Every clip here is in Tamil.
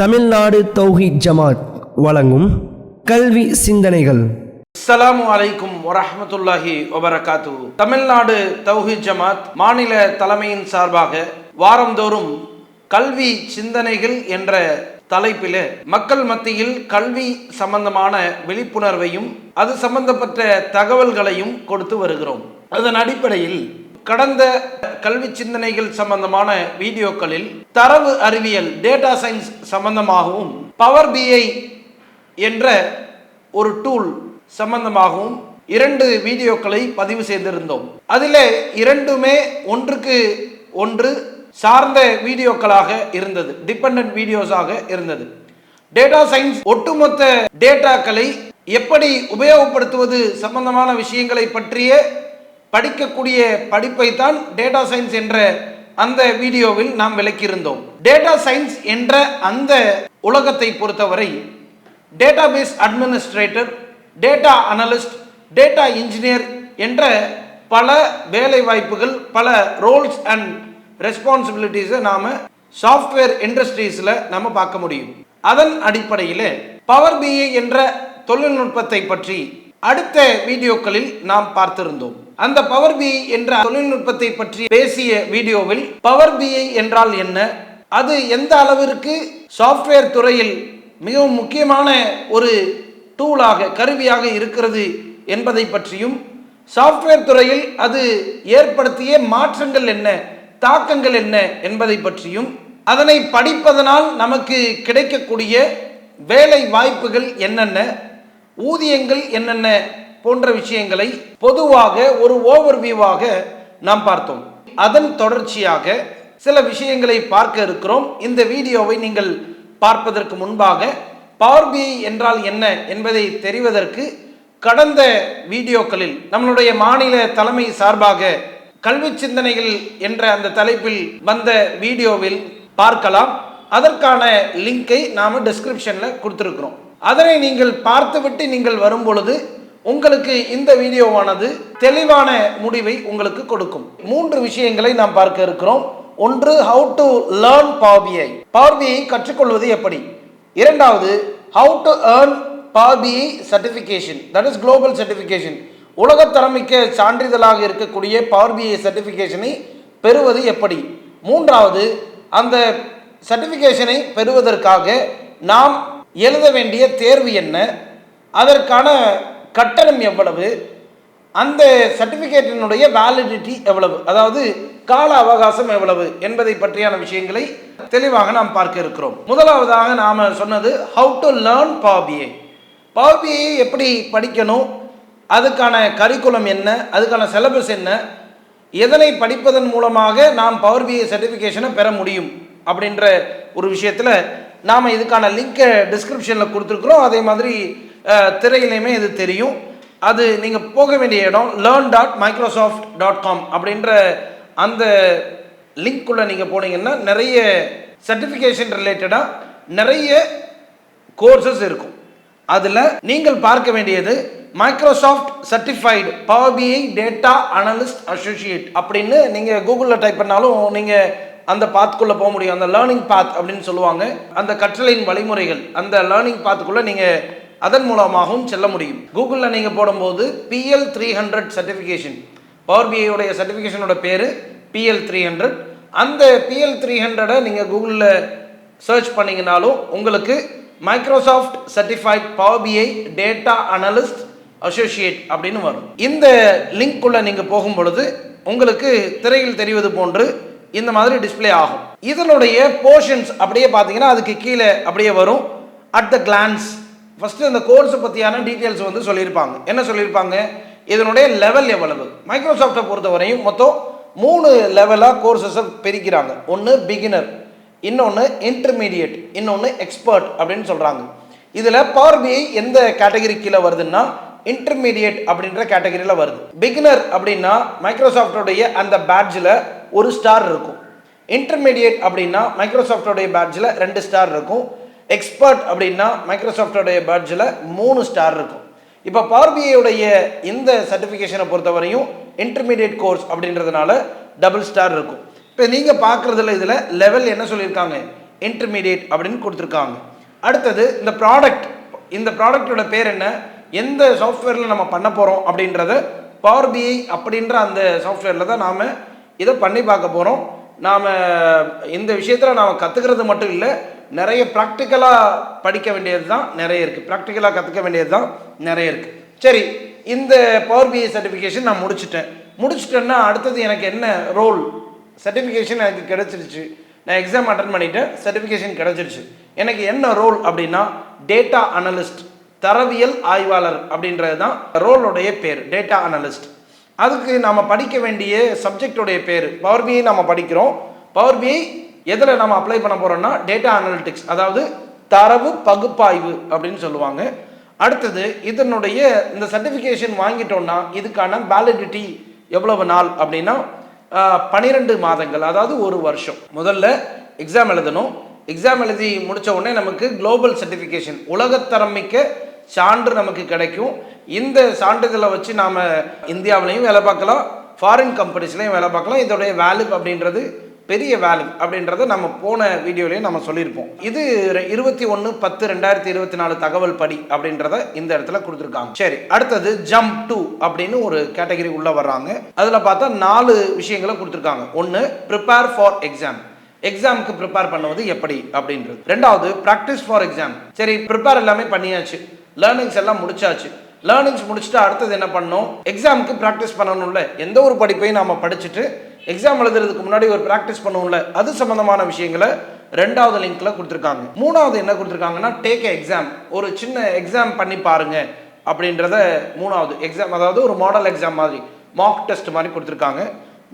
தமிழ்நாடு தௌஹித் ஜமாத் வழங்கும் கல்வி சிந்தனைகள். அஸ்ஸலாமு அலைக்கும் வரஹ்மத்துல்லாஹி வபரகாத்து. தமிழ்நாடு தௌஹித் ஜமாத் மாநில தலைமையின் சார்பாக வாரந்தோறும் கல்வி சிந்தனைகள் என்ற தலைப்பில் மக்கள் மத்தியில் கல்வி சம்பந்தமான விழிப்புணர்வையும் அது சம்பந்தப்பட்ட தகவல்களையும் கொடுத்து வருகிறோம். அதன் அடிப்படையில் கடந்த கல்வி சிந்தனைகள் சம்பந்தமான வீடியோக்களில் தரவு அறிவியல் டேட்டா சயின்ஸ் சம்பந்தமாகவும் பவர் பிஐ என்ற ஒரு டூல் சம்பந்தமாகவும் இரண்டு வீடியோக்களை பதிவு செய்திருந்தோம். அதில் இரண்டுமே ஒன்றுக்கு ஒன்று சார்ந்த வீடியோக்களாக இருந்தது டிபெண்ட் வீடியோஸாக இருந்தது. டேட்டா சயின்ஸ் ஒட்டுமொத்த டேட்டாக்களை எப்படி உபயோகப்படுத்துவது சம்பந்தமான விஷயங்களை பற்றிய படிக்கக்கூடிய படிப்பை தான் டேட்டா சயின்ஸ் என்ற அந்த வீடியோவில் நாம் விளக்கியிருந்தோம். டேட்டா சயின்ஸ் என்ற அந்த உலகத்தை பொறுத்தவரை database administrator data analyst data engineer என்ற பல வேலை வாய்ப்புகள் பல ரோல்ஸ் அண்ட் ரெஸ்பான்சிபிலிட்டிஸை நாம் சாஃப்ட்வேர் இண்டஸ்ட்ரீஸில் நம்ம பார்க்க முடியும். அதன் அடிப்படையில் பவர் பிஏ என்ற தொழில்நுட்பத்தை பற்றி அடுத்த வீடியோக்களில் நாம் பார்த்திருந்தோம். அந்த பவர் பிஐ என்ற தொழில்நுட்பத்தை பற்றி பேசிய வீடியோவில் பவர் பிஐ என்றால் என்ன? அது எந்த அளவிற்கு சாஃப்ட்வேர் துறையில் மிகவும் முக்கியமான ஒரு டூலாக கருவியாக இருக்கிறது என்பதை பற்றியும் சாஃப்ட்வேர் துறையில் அது ஏற்படுத்திய மாற்றங்கள் என்ன தாக்கங்கள் என்ன என்பதை பற்றியும் அதனை படிப்பதனால் நமக்கு கிடைக்கக்கூடிய வேலை வாய்ப்புகள் என்னென்ன ஊதியங்கள் என்னென்ன போன்ற விஷயங்களை பொதுவாக ஒரு ஓவர்வியூவாக நாம் பார்த்தோம். அதன் தொடர்ச்சியாக சில விஷயங்களை பார்க்க இருக்கிறோம். இந்த வீடியோவை நீங்கள் பார்ப்பதற்கு முன்பாக பவர் பிஐ என்றால் என்ன என்பதை தெரிவதற்கு கடந்த வீடியோக்களில் நம்மளுடைய மாநில தலைமை சார்பாக கல்வி சிந்தனைகள் என்ற அந்த தலைப்பில் வந்த வீடியோவில் பார்க்கலாம். அதற்கான லிங்கை நாம் டிஸ்கிரிப்ஷனில் கொடுத்துருக்குறோம். அதனை நீங்கள் பார்த்துவிட்டு நீங்கள் வரும் பொழுது உங்களுக்கு இந்த வீடியோவானது தெளிவான முடிவை உங்களுக்கு கொடுக்கும். மூன்று விஷயங்களை நாம் பார்க்க இருக்கிறோம். ஒன்று ஹவு டு லேர்ன் பாபியை பார்வையை கற்றுக்கொள்வது எப்படி? இரண்டாவது how to earn பாபிஐ certification that is global certification உலகத்தரமிக்க சான்றிதழாக இருக்கக்கூடிய பார்பிஐ சர்டிஃபிகேஷனை பெறுவது எப்படி? மூன்றாவது அந்த சர்டிஃபிகேஷனை பெறுவதற்காக நாம் எழுத வேண்டிய தேர்வு என்ன? அதற்கான கட்டணம் எவ்வளவு? அந்த சர்டிஃபிகேட்டினுடைய வேலிடிட்டி எவ்வளவு? அதாவது கால அவகாசம் எவ்வளவு? என்பதை பற்றியான விஷயங்களை தெளிவாக நாம் பார்க்க இருக்கிறோம். முதலாவதாக நாம் சொன்னது ஹவு டு லேர்ன் பாபிஏ பாபியை எப்படி படிக்கணும்? அதுக்கான கரிக்குலம் என்ன? அதுக்கான சிலபஸ் என்ன? எதனை படிப்பதன் மூலமாக நாம் பவர் பிஏ சர்டிஃபிகேஷனை பெற முடியும்? அப்படின்ற ஒரு விஷயத்தில் நாம் இதுக்கான லிங்கை டிஸ்கிரிப்ஷனில் கொடுத்துருக்குறோம். அதே மாதிரி திரையிலையுமே இது தெரியும். அது நீங்கள் போக வேண்டிய இடம் learn dot Microsoft dot com அப்படின்ற அந்த லிங்க்குள்ளே நீங்கள் போனீங்கன்னா நிறைய சர்டிஃபிகேஷன் ரிலேட்டடாக நிறைய கோர்சஸ் இருக்கும். அதில் நீங்கள் பார்க்க வேண்டியது Microsoft certified power BI data analyst associate அப்படின்னு நீங்கள் கூகுளில் டைப் பண்ணாலும் நீங்கள் அந்த பாத்துக்குள்ளே போக முடியும். அந்த லேர்னிங் பாத் அப்படின்னு சொல்லுவாங்க. அந்த கற்றலின் வழிமுறைகள் அந்த லேர்னிங் பாத்துக்குள்ளே நீங்கள் அதன் மூலமாகவும் செல்ல முடியும். கூகுளில் நீங்கள் போடும்போது PL three hundred certification power பிஐயோடைய சர்டிஃபிகேஷனோட பேர் பிஎல் த்ரீ ஹண்ட்ரட் அந்த பிஎல் த்ரீ ஹண்ட்ரடை நீங்கள் கூகுளில் சர்ச் பண்ணிங்கனாலும் உங்களுக்கு Microsoft certified power BI data analyst associate அப்படின்னு வரும். இந்த லிங்க்குள்ளே நீங்கள் போகும் பொழுது உங்களுக்கு திரையில் தெரிவது போன்று இந்த மாதிரி டிஸ்ப்ளே ஆகும். இதனுடைய போர்ஷன்ஸ் அப்படியே பார்த்தீங்கன்னா அதுக்கு கீழே அப்படியே வரும். அட் த கிளான்ஸ் ஃபஸ்ட்டு இந்த கோர்ஸை பற்றியான டீட்டெயில்ஸ் வந்து சொல்லியிருப்பாங்க. என்ன சொல்லியிருப்பாங்க? இதனுடைய லெவல் எவ்வளவு? மைக்ரோசாஃப்டை பொறுத்தவரையும் மொத்தம் மூணு லெவலாக கோர்சஸை பிரிக்கிறாங்க. ஒன்று பிகினர் இன்னொன்று இன்டர்மீடியட் இன்னொன்று எக்ஸ்பர்ட் அப்படின்னு சொல்கிறாங்க இதில் பவர் பிஐ எந்த கேட்டகரி கீழே வருதுன்னா இன்டர்மீடியட் அப்படின்ற கேட்டகரியில் வருது. பிகினர் அப்படின்னா மைக்ரோசாஃப்டோடைய அந்த பேட்ஜில் ஒரு ஸ்டார் இருக்கும். இன்டர்மீடியட் அப்படின்னா மைக்ரோசாஃப்டோடைய பேட்ஜில் ரெண்டு ஸ்டார் இருக்கும். எக்ஸ்பர்ட் அப்படின்னா மைக்ரோசாஃப்டோடைய பேட்ஜில் மூணு ஸ்டார் இருக்கும். இப்போ பவர் இந்த சர்டிஃபிகேஷனை பொறுத்தவரையும் இன்டர்மீடியட் கோர்ஸ் அப்படின்றதுனால டபுள் ஸ்டார் இருக்கும். இப்போ நீங்கள் பார்க்குறதுல இதில் லெவல் என்ன சொல்லியிருக்காங்க? இன்டர்மீடியட் அப்படின்னு கொடுத்துருக்காங்க. அடுத்தது இந்த ப்ராடக்ட் இந்த ப்ராடக்ட்டோட பேர் என்ன? எந்த சாஃப்ட்வேரில் நம்ம பண்ண போகிறோம் அப்படின்றத பவர் பிஐ அப்படின்ற அந்த சாஃப்ட்வேரில் தான் நாம் இதை பண்ணி பார்க்க போகிறோம் நாம் இந்த விஷயத்தில் நாம் கற்றுக்கிறது மட்டும் இல்லை நிறைய ப்ராக்டிக்கலாக படிக்க வேண்டியது தான் நிறைய இருக்குது ப்ராக்டிக்கலாக கற்றுக்க வேண்டியது தான் நிறைய இருக்குது சரி இந்த பவர் பிஐ சர்டிஃபிகேஷன் நான் முடிச்சிட்டேன். முடிச்சிட்டேன்னா அடுத்தது எனக்கு என்ன ரோல் சர்டிஃபிகேஷன் எனக்கு கிடச்சிருச்சு. நான் எக்ஸாம் அட்டன் பண்ணிட்டேன். சர்டிஃபிகேஷன் கிடைச்சிருச்சு. எனக்கு என்ன ரோல் அப்படின்னா டேட்டா அனலிஸ்ட் தரவியல் ஆய்வாளர் அப்படின்றது தான் ரோலுடைய பேர் டேட்டா அனலிஸ்ட் அதுக்கு நாம் படிக்க வேண்டிய சப்ஜெக்டோடைய பேர். பவர் பிஐ நம்ம படிக்கிறோம். பவர் பிஐ எதில் நம்ம அப்ளை பண்ண போகிறோம்னா டேட்டா அனலிட்டிக்ஸ் அதாவது தரவு பகுப்பாய்வு அப்படின்னு சொல்லுவாங்க. அடுத்தது இதனுடைய இந்த சர்டிஃபிகேஷன் வாங்கிட்டோம்னா இதுக்கான வேலிடிட்டி எவ்வளவு நாள் அப்படின்னா பன்னிரெண்டு மாதங்கள் அதாவது ஒரு வருஷம். முதல்ல எக்ஸாம் எழுதணும். எக்ஸாம் எழுதி முடித்த உடனே நமக்கு குளோபல் சர்டிஃபிகேஷன் உலகத்தரம் மிக்க சான்று நமக்கு கிடைக்கும். இந்த சான்றிதழை வச்சு நாம் இந்தியாவிலையும் வேலை பார்க்கலாம் ஃபாரின் கம்பெனிஸ்லையும் வேலை பார்க்கலாம். இதோடைய வேல்யூ அப்படின்றது பெரிய வேல்யூ அப்படின்றத நம்ம போன வீடியோலேயே நம்ம சொல்லியிருப்போம். இது இருபத்தி ஒன்று பத்து ரெண்டாயிரத்தி இருபத்தி நாலு தகவல் படி அப்படின்றத இந்த இடத்துல கொடுத்துருக்காங்க. சரி அடுத்தது ஜம்ப் டூ அப்படின்னு ஒரு கேட்டகரி உள்ள வர்றாங்க. அதில் பார்த்தா நாலு விஷயங்களை கொடுத்துருக்காங்க. ஒன்று ப்ரிப்பேர் ஃபார் எக்ஸாம் எக்ஸாமுக்கு ப்ரிப்பேர் பண்ணுவது எப்படி அப்படின்றது. ரெண்டாவது ப்ராக்டிஸ் ஃபார் எக்ஸாம் சரி ப்ரிப்பேர் எல்லாமே பண்ணியாச்சு. லேர்னிங்ஸ் எல்லாம் முடிச்சாச்சு. லேர்னிங்ஸ் முடிச்சுட்டு அடுத்தது என்ன பண்ணணும்? எக்ஸாமுக்கு ப்ராக்டிஸ் பண்ணணும்ல. எந்த ஒரு படிப்பையும் நாம படிச்சுட்டு எக்ஸாம் எழுதுறதுக்கு முன்னாடி ஒரு ப்ராக்டிஸ் பண்ணுவோம்ல அது சம்பந்தமான விஷயங்களை ரெண்டாவது லிங்க்ல கொடுத்துருக்காங்க. மூணாவது என்ன கொடுத்துருக்காங்கன்னா டேக் எக்ஸாம் ஒரு சின்ன எக்ஸாம் பண்ணி பாருங்க அப்படின்றத மூணாவது எக்ஸாம் அதாவது ஒரு மாடல் எக்ஸாம் மாதிரி மார்க் டெஸ்ட் மாதிரி கொடுத்துருக்காங்க.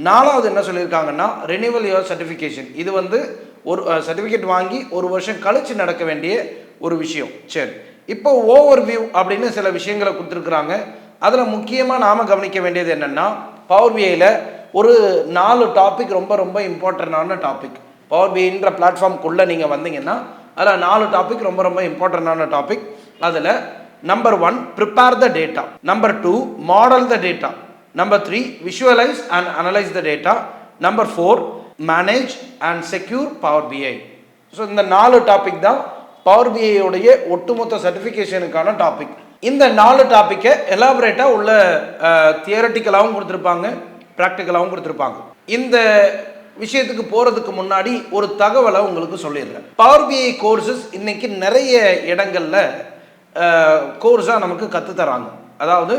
நாலாவது என்ன சொல்லியிருக்காங்கன்னா ரினியூவல் யுவர் சர்டிஃபிகேஷன் இது வந்து ஒரு சர்டிஃபிகேட் வாங்கி ஒரு வருஷம் கழிச்சு நடக்க வேண்டிய ஒரு விஷயம். சரி. இப்போ ஓவர் வியூ அப்படின்னு சில விஷயங்களை கொடுத்துருக்குறாங்க. அதில் முக்கியமாக நாம் கவனிக்க வேண்டியது என்னென்னா பவர் பிஐயில் ஒரு நாலு டாபிக் ரொம்ப ரொம்ப இம்பார்ட்டண்டான டாபிக் பவர் பிஐன்ற பிளாட்ஃபார்ம்குள்ளே நீங்கள் வந்தீங்கன்னா அதில் நாலு டாபிக் ரொம்ப ரொம்ப இம்பார்ட்டண்டான டாபிக் அதில் number one prepare the data number two model the data number three visualise and analyse the data number four manage and secure power BI so இந்த நாலு டாபிக் தான் பவர் பிஐயோடைய ஒட்டுமொத்த சர்டிஃபிகேஷனுக்கான டாபிக் இந்த நாலு டாப்பிக்கை எலாபரேட்டாக உள்ள தியரட்டிக்கலாகவும் கொடுத்துருப்பாங்க. ப்ராக்டிக்கலாகவும் கொடுத்துருப்பாங்க. இந்த விஷயத்துக்கு போகிறதுக்கு முன்னாடி ஒரு தகவலை உங்களுக்கு சொல்லிடுறேன். பவர் பிஐ கோர்சஸ் இன்னைக்கு நிறைய இடங்களில் கோர்ஸாக நமக்கு கற்றுத்தராங்க அதாவது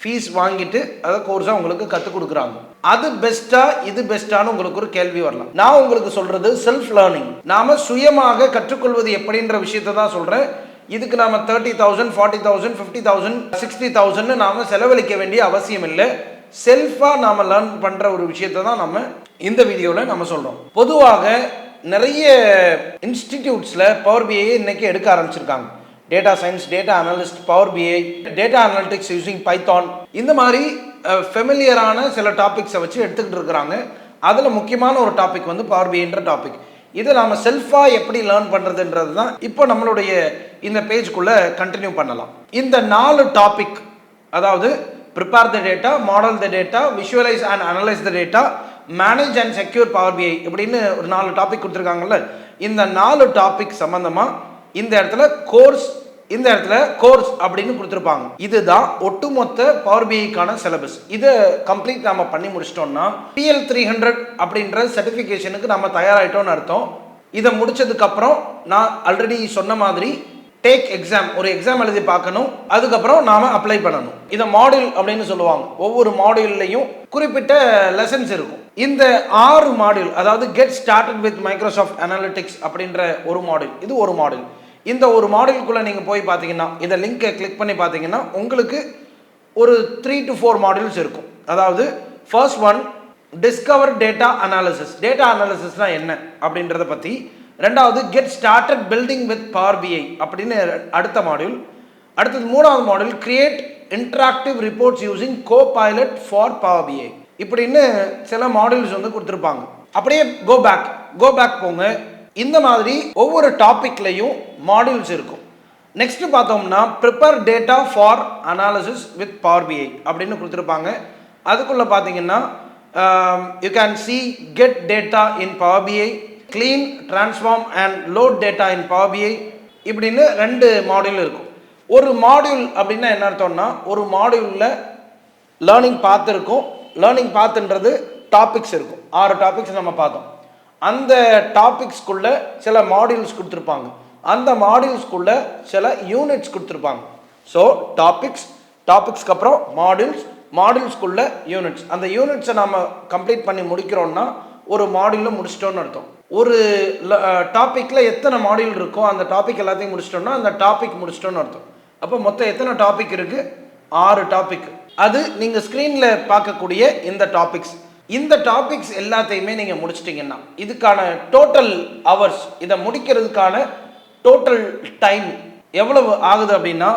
ஃபீஸ் வாங்கிட்டு அதை கோர்ஸாக உங்களுக்கு கற்றுக் கொடுக்குறாங்க. அது பெஸ்ட்டா இது பெஸ்ட்டானு உங்களுக்கு ஒரு கேள்வி வரலாம். நான் உங்களுக்கு சொல்கிறது செல்ஃப் லேர்னிங் நாம் சுயமாக கற்றுக்கொள்வது எப்படின்ற விஷயத்தை தான் சொல்கிறேன் இதுக்கு நாம் thirty thousand forty thousand fifty thousand sixty தௌசண்ட்னு நாம் செலவழிக்க வேண்டிய அவசியம் இல்லை. செல்ஃபாக நாம் லேர்ன் பண்ணுற ஒரு விஷயத்தை தான் நம்ம இந்த வீடியோவில் நம்ம சொல்கிறோம் பொதுவாக நிறைய இன்ஸ்டிடியூட்ஸில் பவர் பிஐ இன்றைக்கி எடுக்க ஆரம்பிச்சிருக்காங்க. Data science data analyst power BI data analytics using Python இந்த மாதிரி ஃபெமிலியரான சில டாபிக்ஸை வச்சு எடுத்துக்கிட்டு இருக்கிறாங்க. அதில் முக்கியமான ஒரு டாபிக் வந்து பவர் பிஐன்ற டாபிக் இதை நாம் செல்ஃபாக எப்படி லேர்ன் பண்ணுறதுன்றது தான் இப்போ நம்மளுடைய இந்த பேஜ்குள்ளே கண்டினியூ பண்ணலாம். இந்த நாலு டாபிக் அதாவது prepare the data model the data visualise and analyse the data manage and secure power BI இப்படின்னு ஒரு நாலு டாபிக் கொடுத்துருக்காங்கல்ல. இந்த நாலு டாபிக் சம்மந்தமாக இந்த இடத்துல கோர்ஸ் இந்த இடத்துல கோர்ஸ் அப்படின்னு கொடுத்துருப்பாங்க. இதுதான் ஒட்டுமொத்த பவர் பிஐக்கான சிலபஸ் இதை கம்ப்ளீட் நம்ம பண்ணி முடிச்சிட்டோம்னா பிஎல் த்ரீ ஹண்ட்ரட் அப்படின்ற சர்டிஃபிகேஷனுக்கு நம்ம தயாராகிட்டோம்னு அர்த்தம். இதை முடிச்சதுக்கப்புறம் நான் ஆல்ரெடி சொன்ன மாதிரி டேக் எக்ஸாம் ஒரு எக்ஸாம் எழுதி பார்க்கணும் அதுக்கப்புறம் நாம அப்ளை பண்ணணும். இதை மாடியூல் அப்படின்னு சொல்லுவாங்க. ஒவ்வொரு மாடியூல்லையும் குறிப்பிட்ட லெசன்ஸ் இருக்கும். இந்த ஆறு மாடியூல் அதாவது get started with Microsoft analytics அப்படின்ற ஒரு மாடியூல் இது ஒரு மாடியூல் இந்த ஒரு மாடியூலுக்குள்ளே நீங்கள் போய் பார்த்தீங்கன்னா இதை லிங்கை கிளிக் பண்ணி பார்த்தீங்கன்னா உங்களுக்கு ஒரு த்ரீ டு ஃபோர் மாடியூல்ஸ் இருக்கும். அதாவது first one discover data analysis data அனாலிசிஸ்னால் என்ன அப்படின்றத பற்றி ரெண்டாவது get started building with power BI அப்படின்னு அடுத்த மாடியூல் அடுத்தது மூணாவது module create interactive reports using Copilot for power BI இப்படின்னு சில மாடியூல்ஸ் வந்து கொடுத்துருப்பாங்க. அப்படியே கோ பேக் கோ பேக் போங்க. இந்த மாதிரி ஒவ்வொரு டாப்பிக்லையும் மாடியூல்ஸ் இருக்கும். நெக்ஸ்ட் பார்த்தோம்னா prepare data for analysis with power BI அப்படின்னு கொடுத்துருப்பாங்க. அதுக்குள்ளே பார்த்தீங்கன்னா you can see get data in power BI clean transform and load data in பாபிஐ இப்படின்னு ரெண்டு மாடியூல் இருக்கும். ஒரு மாடியூல் அப்படின்னா என்ன அர்த்தம்னா ஒரு மாடியூலில் லேர்னிங் பாத் இருக்கும். லேர்னிங் பாத்துன்றது டாபிக்ஸ் இருக்கும். ஆறு டாபிக்ஸ் நம்ம பார்த்தோம். அந்த டாபிக்ஸ்க்குள்ள சில மாடியூல்ஸ் கொடுத்துருப்பாங்க. அந்த மாடியூல்ஸ்க்குள்ள சில யூனிட்ஸ் கொடுத்துருப்பாங்க. ஸோ டாபிக்ஸ் டாபிக்ஸ்க்கு அப்புறம் மாடியூல்ஸ் மாடியூல்ஸ்க்குள்ள யூனிட்ஸ் அந்த யூனிட்ஸை நம்ம கம்ப்ளீட் பண்ணி முடிக்கிறோன்னா ஒரு மாடியூலில் முடிச்சிட்டோன்னு அர்த்தம். ஒரு டாப்பிக்கில் எத்தனை மாடியூல் இருக்கோ அந்த டாபிக் எல்லாத்தையும் முடிச்சிட்டோம்னா அந்த டாபிக் முடிச்சிட்டோன்னு அர்த்தம். அப்போ மொத்தம் எத்தனை டாபிக் இருக்குது ஆறு டாபிக் அது நீங்கள் ஸ்க்ரீனில் பார்க்கக்கூடிய இந்த டாபிக்ஸ் இந்த டாபிக்ஸ் எல்லாத்தையுமே நீங்கள் முடிச்சிட்டிங்கன்னா இதுக்கான டோட்டல் ஹவர்ஸ் இதை முடிக்கிறதுக்கான டோட்டல் டைம் எவ்வளவு ஆகுது அப்படின்னா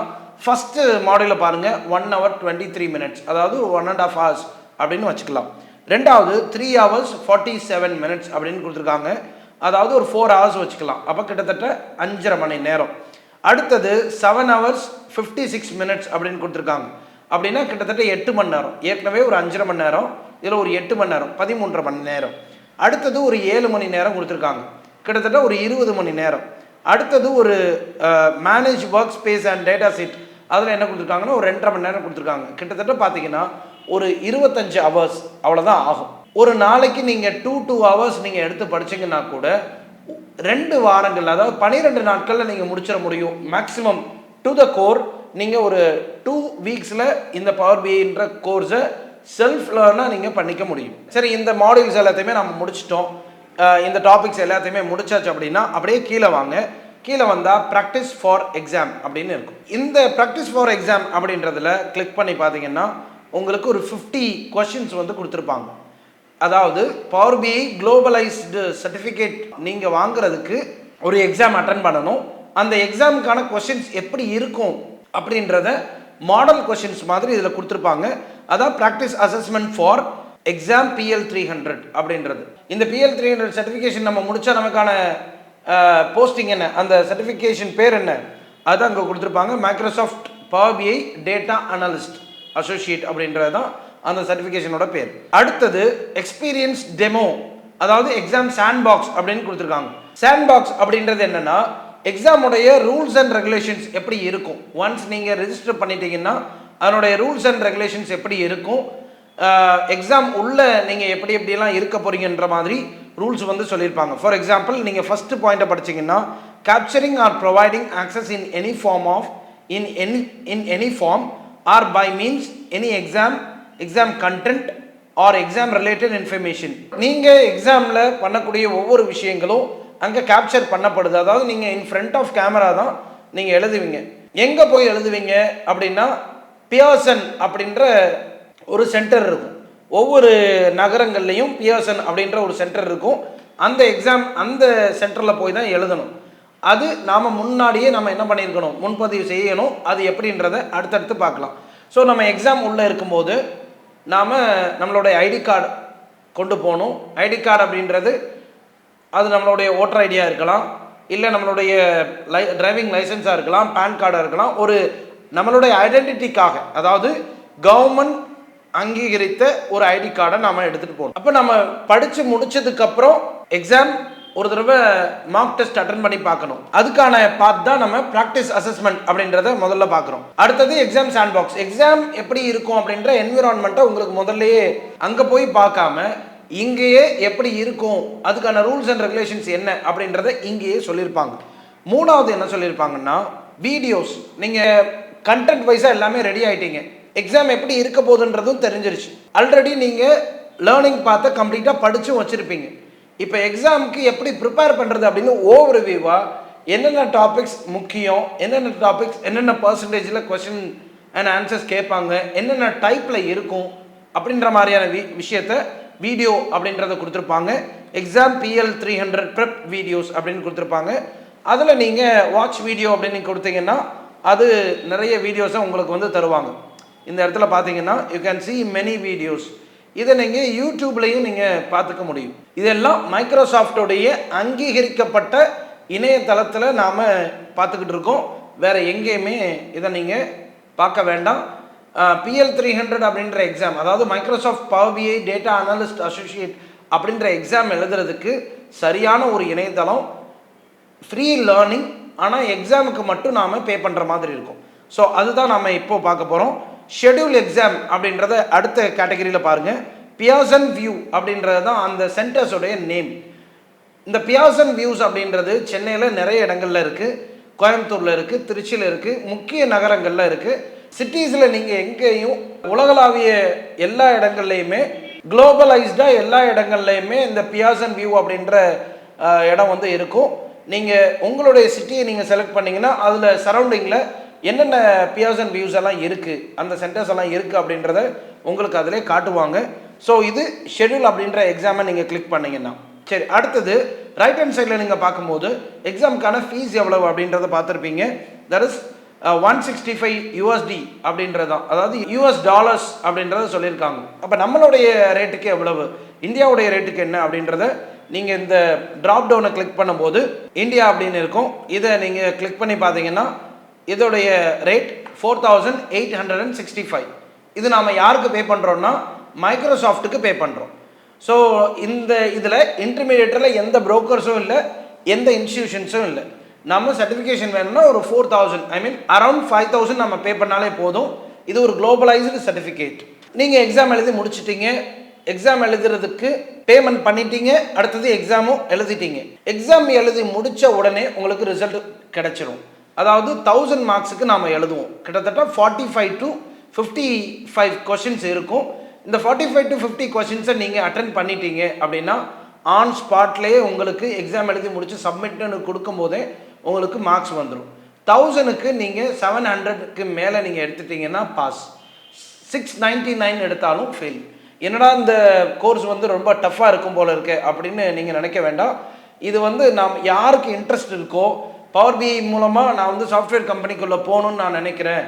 ஃபஸ்ட்டு மாடலில் பாருங்கள் one hour twenty three minutes அதாவது ஒன் அண்ட் ஆஃப் ஹவர்ஸ் அப்படின்னு வச்சுக்கலாம். ரெண்டாவது three hours forty seven minutes அப்படின்னு கொடுத்துருக்காங்க. அதாவது ஒரு ஃபோர் ஹவர்ஸ் வச்சுக்கலாம். அப்போ கிட்டத்தட்ட அஞ்சரை மணி நேரம். அடுத்தது seven hours fifty six minutes அப்படின்னு கொடுத்துருக்காங்க. அப்படின்னா கிட்டத்தட்ட எட்டு மணி நேரம். ஏற்கனவே ஒரு அஞ்சரை மணி நேரம் இதில் ஒரு எட்டு மணி நேரம் பதிமூன்றரை மணி நேரம். அடுத்தது ஒரு ஏழு மணி நேரம் கொடுத்துருக்காங்க. கிட்டத்தட்ட ஒரு இருபது மணி நேரம். அடுத்தது ஒரு manage workspace and dataset அதில் என்ன கொடுத்துருக்காங்கன்னா ஒரு ரெண்டரை மணி நேரம் கொடுத்துருக்காங்க. கிட்டத்தட்ட பார்த்தீங்கன்னா ஒரு இருபத்தஞ்சு ஹவர்ஸ் அவ்வளோதான் ஆகும். ஒரு நாளைக்கு நீங்கள் டூ டூ ஹவர்ஸ் நீங்கள் எடுத்து படிச்சீங்கன்னா கூட ரெண்டு வாரங்கள் அதாவது பன்னிரெண்டு நாட்களில் நீங்கள் முடிச்சிட முடியும். மேக்ஸிமம் டு த கோர் நீங்கள் ஒரு டூ வீக்ஸில் இந்த பவர் பிஐன்ற கோர்ஸை செல்ஃப் லேர்னாக நீங்கள் பண்ணிக்க முடியும். சரி இந்த மாடியூல்ஸ் எல்லாத்தையுமே நம்ம முடிச்சிட்டோம். இந்த டாபிக்ஸ் எல்லாத்தையுமே முடிச்சாச்சு அப்படின்னா அப்படியே கீழே வாங்க. கீழே வந்தால் ப்ராக்டிஸ் ஃபார் எக்ஸாம் அப்படின்னு இருக்கும். இந்த ப்ராக்டிஸ் ஃபார் எக்ஸாம் அப்படின்றதுல கிளிக் பண்ணி பார்த்தீங்கன்னா உங்களுக்கு ஒரு ஃபிஃப்டி கொஷின்ஸ் வந்து கொடுத்துருப்பாங்க. அதாவது பவர் பிஐ குளோபலைஸ்டு சர்டிஃபிகேட் நீங்கள் வாங்குறதுக்கு ஒரு எக்ஸாம் அட்டன் பண்ணணும். அந்த எக்ஸாமுக்கான கொஷின்ஸ் எப்படி இருக்கும் அப்படின்றத மாடல் கொஷின்ஸ் மாதிரி இதில் கொடுத்துருப்பாங்க. அதான் practice assessment for exam PL three hundred அப்படின்றது. இந்த பிஎல் த்ரீ ஹண்ட்ரட் சர்டிஃபிகேஷன் நம்ம முடித்தா நமக்கான போஸ்டிங் என்ன? அந்த சர்டிஃபிகேஷன் பேர் என்ன? அது அங்கே கொடுத்துருப்பாங்க. Microsoft power BI data analyst associate அப்படின்றது தான் அந்த சர்டிஃபிகேஷனோட பேர். அடுத்தது எக்ஸ்பீரியன்ஸ் டெமோ அதாவது எக்ஸாம் சாண்ட் பாக்ஸ் அப்படின்னு கொடுத்துருக்காங்க. சாண்ட் பாக்ஸ் அப்படின்றது என்னன்னா எக்ஸாமுடைய ரூல்ஸ் அண்ட் ரெகுலேஷன்ஸ் எப்படி இருக்கும்? ஒன்ஸ் நீங்கள் ரிஜிஸ்டர் பண்ணிட்டீங்கன்னா அதனுடைய ரூல்ஸ் அண்ட் ரெகுலேஷன்ஸ் எப்படி இருக்கும்? எக்ஸாம் உள்ள நீங்கள் எப்படி எப்படியெல்லாம் இருக்க போறீங்கன்ற மாதிரி ரூல்ஸ் வந்து சொல்லியிருப்பாங்க. ஃபார் எக்ஸாம்பிள் நீங்கள் ஃபஸ்ட்டு பாயிண்ட்டை படிச்சீங்கன்னா capturing or providing access in any form of in any in any form or by means any exam exam content or exam related information நீங்கள் எக்ஸாமில் பண்ணக்கூடிய ஒவ்வொரு விஷயங்களும் அங்கே கேப்சர் பண்ணப்படுது. அதாவது நீங்கள் இன் ஃப்ரண்ட் ஆஃப் கேமரா தான் நீங்கள் எழுதுவீங்க. எங்கே போய் எழுதுவீங்க அப்படின்னா பியர்சன் அப்படின்ற ஒரு சென்டர் இருக்கும். ஒவ்வொரு நகரங்கள்லையும் பியர்சன் அப்படின்ற ஒரு சென்டர் இருக்கும். அந்த எக்ஸாம் அந்த சென்டரில் போய் தான் எழுதணும். அது நாம் முன்னாடியே நம்ம என்ன பண்ணியிருக்கணும்? முன்பதிவு செய்யணும். அது எப்படின்றத அடுத்தடுத்து பார்க்கலாம். ஸோ நம்ம எக்ஸாம் உள்ளே இருக்கும்போது நாம் நம்மளுடைய ஐடி கார்டு கொண்டு போகணும். ஐடி கார்டு அப்படின்றது அது நம்மளுடைய ஓட்டர் ஐடியாக இருக்கலாம். இல்லை நம்மளுடைய லை டிரைவிங் லைசன்ஸாக இருக்கலாம் பேன் கார்டாக இருக்கலாம். ஒரு நம்மளுடைய ஐடென்டிட்டிக்காக அதாவது கவர்மெண்ட் அங்கீகரித்த ஒரு ஐடி கார்டை நாம் எடுத்துகிட்டு போகணும். அப்போ நம்ம படித்து முடிச்சதுக்கப்புறம் எக்ஸாம் ஒரு தடவை மார்க் டெஸ்ட் அட்டன் பண்ணி பார்க்கணும். அதுக்கான பார்த்து தான் நம்ம ப்ராக்டிஸ் அசஸ்மெண்ட் அப்படின்றத முதல்ல பார்க்குறோம். அடுத்தது எக்ஸாம் சாண்ட் பாக்ஸ் எக்ஸாம் எப்படி இருக்கும் அப்படின்ற என்விரான்மெண்ட்டை உங்களுக்கு முதல்லயே அங்கே போய் பார்க்காம இங்கேயே எப்படி இருக்கும் அதுக்கான ரூல்ஸ் அண்ட் ரெகுலேஷன்ஸ் என்ன அப்படின்றத இங்கேயே சொல்லியிருப்பாங்க. மூணாவது என்ன சொல்லியிருப்பாங்கன்னா வீடியோஸ் நீங்கள் கண்டென்ட் வைஸாக எல்லாமே ரெடி ஆகிட்டீங்க எக்ஸாம் எப்படி இருக்க போகுதுன்றதும் தெரிஞ்சிருச்சு. ஆல்ரெடி நீங்கள் லேர்னிங் பார்த்து கம்ப்ளீட்டாக படித்தும் வச்சுருப்பீங்க. இப்போ எக்ஸாமுக்கு எப்படி ப்ரிப்பேர் பண்ணுறது அப்படின்னு ஓவர் வியூவாக என்னென்ன டாபிக்ஸ் முக்கியம் என்னென்ன டாபிக்ஸ் என்னென்ன பர்சன்டேஜில் கொஷின் அண்ட் ஆன்சர்ஸ் கேட்பாங்க என்னென்ன டைப்பில் இருக்கும் அப்படின்ற மாதிரியான வி விஷயத்த வீடியோ அப்படின்றத கொடுத்துருப்பாங்க. Exam PL three hundred prep videos அப்படின்னு கொடுத்துருப்பாங்க. அதில் நீங்கள் வாட்ச் வீடியோ அப்படின்னு கொடுத்தீங்கன்னா அது நிறைய வீடியோஸை உங்களுக்கு வந்து தருவாங்க. இந்த இடத்துல பார்த்தீங்கன்னா you can see many videos இதை நீங்கள் யூடியூப்லேயும் நீங்கள் பார்த்துக்க முடியும். இதெல்லாம் மைக்ரோசாஃப்டோடைய அங்கீகரிக்கப்பட்ட இணையதளத்தில் நாம் பார்த்துக்கிட்டு இருக்கோம். வேறு எங்கேயுமே இதை நீங்கள் பார்க்க வேண்டாம். பிஎல் த்ரீ ஹண்ட்ரட் அப்படின்ற எக்ஸாம் அதாவது Microsoft power BI data analyst associate அப்படின்ற எக்ஸாம் எழுதுறதுக்கு சரியான ஒரு இணையதளம். ஃப்ரீ லேர்னிங் ஆனால் எக்ஸாமுக்கு மட்டும் நாம் பே பண்ணுற மாதிரி இருக்கும். ஸோ அதுதான் நாம் இப்போது பார்க்க போகிறோம் ஷெட்யூல் எக்ஸாம் அப்படின்றத அடுத்த கேட்டகரியில் பாருங்கள் பியாசன் வியூ அப்படின்றது தான் அந்த சென்டர்ஸோடைய நேம் இந்த பியாசன் வியூஸ் அப்படின்றது சென்னையில் நிறைய இடங்கள்ல இருக்குது கோயம்புத்தூரில் இருக்குது திருச்சியில் இருக்குது முக்கிய நகரங்களில் இருக்குது சிட்டிஸில் நீங்கள் எங்கேயும் உலகளாவிய எல்லா இடங்கள்லையுமே குளோபலைஸ்டாக எல்லா இடங்கள்லையுமே இந்த பியாசன் வியூ அப்படின்ற இடம் வந்து இருக்கும். நீங்கள் உங்களுடைய சிட்டியை நீங்கள் செலக்ட் பண்ணிங்கன்னா அதில் சரௌண்டிங்கில் என்னென்ன பியர்ஸ் அண்ட் வியூஸ் எல்லாம் இருக்குது அந்த சென்டர்ஸ் எல்லாம் இருக்குது அப்படின்றத உங்களுக்கு அதிலே காட்டுவாங்க. ஸோ இது ஷெட்யூல் அப்படின்ற எக்ஸாமை நீங்கள் கிளிக் பண்ணீங்கன்னா. சரி அடுத்தது ரைட் ஹேண்ட் சைடில் நீங்கள் பார்க்கும்போது எக்ஸாமுக்கான ஃபீஸ் எவ்வளவு அப்படின்றத பார்த்துருப்பீங்க. That is one uh, sixty five USD அப்படின்றது தான் அதாவது யூஎஸ் டாலர்ஸ் அப்படின்றத சொல்லியிருக்காங்க. அப்போ நம்மளுடைய ரேட்டுக்கு எவ்வளவு? இந்தியாவுடைய ரேட்டுக்கு என்ன அப்படின்றத நீங்கள் இந்த ட்ராப் டவுனை கிளிக் பண்ணும்போது இந்தியா அப்படின்னு இருக்கும். இதை நீங்கள் கிளிக் பண்ணி பார்த்தீங்கன்னா இதோடைய rate four thousand eight hundred and sixty five இது நாம் யாருக்கு பே பண்ணுறோம்னா மைக்ரோசாஃப்ட்டுக்கு பே பண்ணுறோம் ஸோ இந்த இதில் இன்டர்மீடியேட்டில் எந்த புரோக்கர்ஸும் இல்லை எந்த இன்ஸ்டியூஷன்ஸும் இல்லை. நம்ம சர்டிஃபிகேஷன் வேணும்னா ஒரு four thousand I mean around five thousand நம்ம பே பண்ணாலே போதும். இது ஒரு குளோபலைஸ்டு சர்டிஃபிகேட் நீங்கள் எக்ஸாம் எழுதி முடிச்சிட்டீங்க. எக்ஸாம் எழுதுறதுக்கு பேமெண்ட் பண்ணிட்டீங்க. அடுத்தது எக்ஸாமும் எழுதிட்டீங்க. எக்ஸாம் எழுதி முடித்த உடனே உங்களுக்கு ரிசல்ட் கிடச்சிரும். அதாவது தௌசண்ட் மார்க்ஸுக்கு நாம் எழுதுவோம். கிட்டத்தட்ட forty five to fifty five questions இருக்கும். இந்த ஃபார்ட்டி ஃபைவ் டு ஃபிஃப்டி கொஷின்ஸை நீங்கள் அட்டன் பண்ணிட்டீங்க அப்படின்னா ஆன் ஸ்பாட்லேயே உங்களுக்கு எக்ஸாம் எழுதி முடிச்சு சப்மிட்னு கொடுக்கும் போதே உங்களுக்கு மார்க்ஸ் வந்துடும் தௌசண்ட்க்கு நீங்கள் செவன் ஹண்ட்ரடுக்கு மேலே நீங்கள் எடுத்துட்டீங்கன்னா பாஸ் சிக்ஸ் நைன்டி நைன் எடுத்தாலும் ஃபெயில் என்னடா இந்த கோர்ஸ் வந்து ரொம்ப டஃப்பாக இருக்கும் போல இருக்கு அப்படின்னு நீங்கள் நினைக்க வேண்டாம். இது வந்து நாம் யாருக்கு இன்ட்ரெஸ்ட் இருக்கோ பவர் பிஐ மூலமாக நான் வந்து சாஃப்ட்வேர் கம்பெனிக்குள்ளே போகணும்னு நான் நினைக்கிறேன்.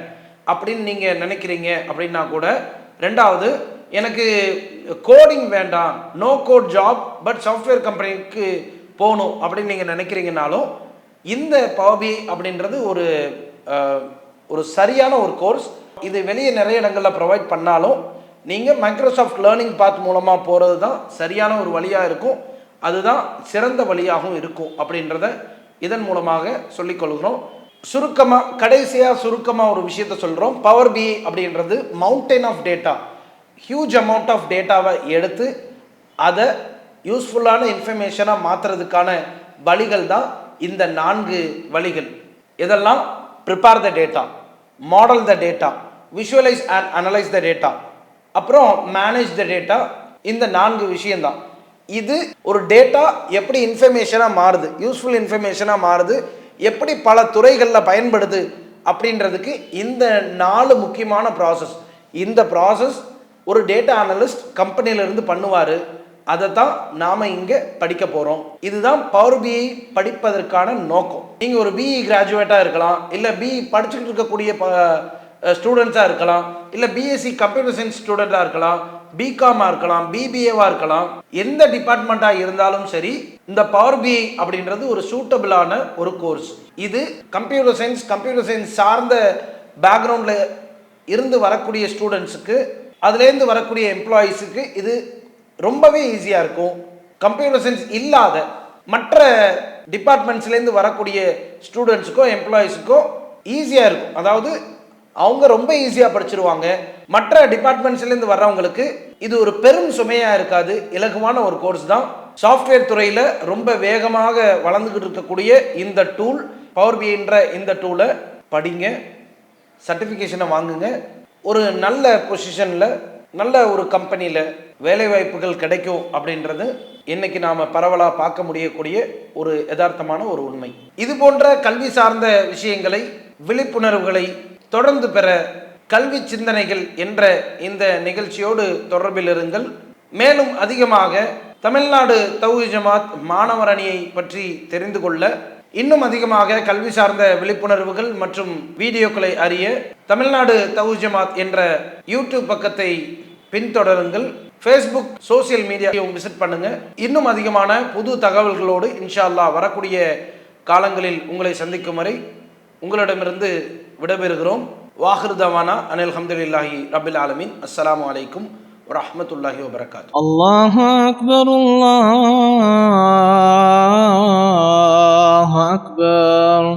அப்படின்னு நீங்கள் நினைக்கிறீங்க அப்படின்னா கூட ரெண்டாவது எனக்கு கோடிங் வேண்டாம். No code job but software கம்பெனிக்கு போகணும் அப்படின்னு நீங்கள் நினைக்கிறீங்கனாலும் இந்த பவர் பிஐ அப்படின்றது ஒரு ஒரு சரியான ஒரு கோர்ஸ் இது வெளியே நிறைய இடங்களில் ப்ரொவைட் பண்ணாலும் நீங்கள் மைக்ரோசாஃப்ட் லேர்னிங் பாத் மூலமாக போகிறது தான் சரியான ஒரு வழியாக இருக்கும். அதுதான் சிறந்த வழியாகவும் இருக்கும் அப்படின்றத இதன் மூலமாக சொல்லிக்கொள்கிறோம் சுருக்கமாக கடைசியாக சுருக்கமாக ஒரு விஷயத்த சொல்கிறோம் பவர் பி அப்படின்றது mountain of data huge amount of டேட்டாவை எடுத்து அதை யூஸ்ஃபுல்லான இன்ஃபர்மேஷனாக மாற்றுறதுக்கான வழிகள் தான் இந்த நான்கு வழிகள். இதெல்லாம் prepare the data model the data visualise and analyse the data அப்புறம் மேனேஜ் த டேட்டா இந்த நான்கு விஷயம்தான். இது ஒரு டேட்டா எப்படி இன்ஃபர்மேஷனாக மாறுது? யூஸ்ஃபுல் இன்ஃபர்மேஷனாக மாறுது? எப்படி பல துறைகளில் பயன்படுது? அப்படின்றதுக்கு இந்த நாலு முக்கியமான ப்ராசஸ் இந்த ப்ராசஸ் ஒரு டேட்டா அனலிஸ்ட் கம்பெனியிலேருந்து பண்ணுவார். அதை தான் நாம் இங்கே படிக்க போகிறோம் இதுதான் பவர் பிஐ படிப்பதற்கான நோக்கம். நீங்கள் ஒரு பிஇ கிராஜுவேட்டாக இருக்கலாம் இல்லை பிஇ படிச்சுக்கிட்டு இருக்கக்கூடிய ப ஸ்டூடெண்ட்ஸாக இருக்கலாம் இல்லை பிஎஸ்சி கம்ப்யூட்டர் சயின்ஸ் ஸ்டூடெண்ட்டாக இருக்கலாம் பிகாமாக இருக்கலாம் பிபிஏவாக இருக்கலாம் எந்த டிபார்ட்மெண்ட்டாக இருந்தாலும் சரி இந்த பவர் பிஐ அப்படின்றது ஒரு சூட்டபிளான ஒரு கோர்ஸ் இது கம்ப்யூட்டர் சயின்ஸ் கம்ப்யூட்டர் சயின்ஸ் சார்ந்த பேக்ரவுண்டில் இருந்து வரக்கூடிய ஸ்டூடெண்ட்ஸுக்கு அதுலேருந்து வரக்கூடிய எம்ப்ளாயீஸுக்கு இது ரொம்பவே ஈஸியாக இருக்கும். கம்ப்யூட்டர் சயின்ஸ் இல்லாத மற்ற டிபார்ட்மெண்ட்ஸ்லேருந்து வரக்கூடிய ஸ்டூடெண்ட்ஸுக்கோ எம்ப்ளாயீஸுக்கோ ஈஸியாக இருக்கும். அதாவது அவங்க ரொம்ப ஈஸியாக படிச்சிருவாங்க. மற்ற டிபார்ட்மெண்ட்ஸ்லேருந்து வர்றவங்களுக்கு இது ஒரு பெரும் சுமையாக இருக்காது. இலகுவான ஒரு கோர்ஸ் தான். சாஃப்ட்வேர் துறையில் ரொம்ப வேகமாக வளர்ந்துக்கிட்டு இருக்கக்கூடிய இந்த டூல் பவர் பிஐன்ற இந்த டூலை படிங்க. சர்டிஃபிகேஷனை வாங்குங்க. ஒரு நல்ல பொசிஷனில் நல்ல ஒரு கம்பெனியில் வேலைவாய்ப்புகள் கிடைக்கும் அப்படின்றது இன்னைக்கு நாம் பரவலாக பார்க்க முடியக்கூடிய ஒரு யதார்த்தமான ஒரு உண்மை. இது போன்ற கல்வி சார்ந்த விஷயங்களை விழிப்புணர்வுகளை தொடர்ந்து பெற கல்வி சிந்தனைகள் என்ற இந்த நிகழ்ச்சியோடு தொடர்பில் இருங்கள். மேலும் அதிகமாக தமிழ்நாடு தௌஹி ஜமாத் மாணவர் அணியை பற்றி தெரிந்து கொள்ள இன்னும் அதிகமாக கல்வி சார்ந்த விழிப்புணர்வுகள் மற்றும் வீடியோக்களை அறிய தமிழ்நாடு தௌஹி ஜமாத் என்ற யூடியூப் பக்கத்தை பின்தொடருங்கள். ஃபேஸ்புக் சோசியல் மீடியாவையும் விசிட் பண்ணுங்க. இன்னும் அதிகமான புது தகவல்களோடு இன்ஷா அல்லாஹ் வரக்கூடிய காலங்களில் உங்களை சந்திக்கும் வரை உங்களிடமிருந்து விடைபெறுகிறோம். வாஹிருதவானா அனில் அஹமதுல்லாஹி ரபில் ஆலமின். அஸ்லாம் வலைக்கும் வரமத்துல்லாஹி வபரகாத் அல்லாஹ் அக்பர் அல்லாஹ் அக்பர்.